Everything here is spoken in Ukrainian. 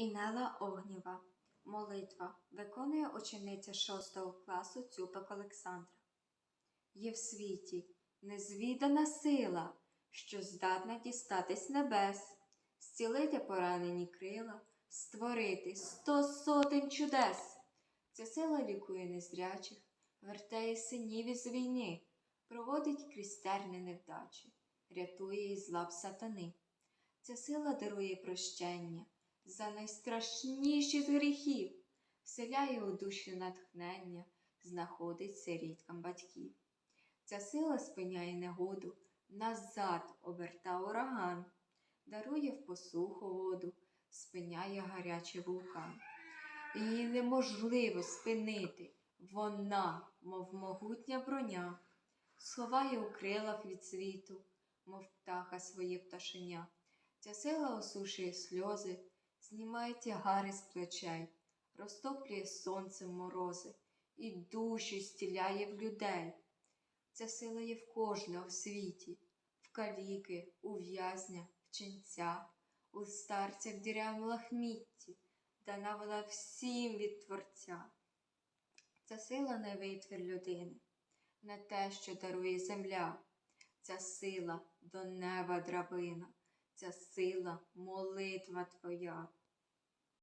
Інела Огнєва. Молитва. Виконує учениця 6 класу Цюпик Олександра. Є в світі незвідана сила, що здатна дістатись небес, зцілити поранені крила, створити сто сотень чудес. Ця сила лікує незрячих, вертає синів із війни, проводить крізь невдачі, рятує із лап сатани. Ця сила дарує прощення за найстрашніші з гріхів, вселяє у душі натхнення, знаходить сиріткам батьків. Ця сила спиняє негоду, назад оберта ураган, дарує в посуху воду, спиняє гарячий вулкан. Її неможливо спинити, вона, мов могутня броня, сховає у крилах від світу, мов птаха своє пташеня. Ця сила осушує сльози, знімає тягари з плечей, розтоплює сонцем морози і душі стіляє в людей. Ця сила є в кожного в світі, в каліки, у в'язня, в ченця, у старця в дірявому лахмітті, дана вона всім від Творця. Ця сила не витвір людини, не те, що дарує земля, ця сила до неба драбина, ця сила молитва твоя.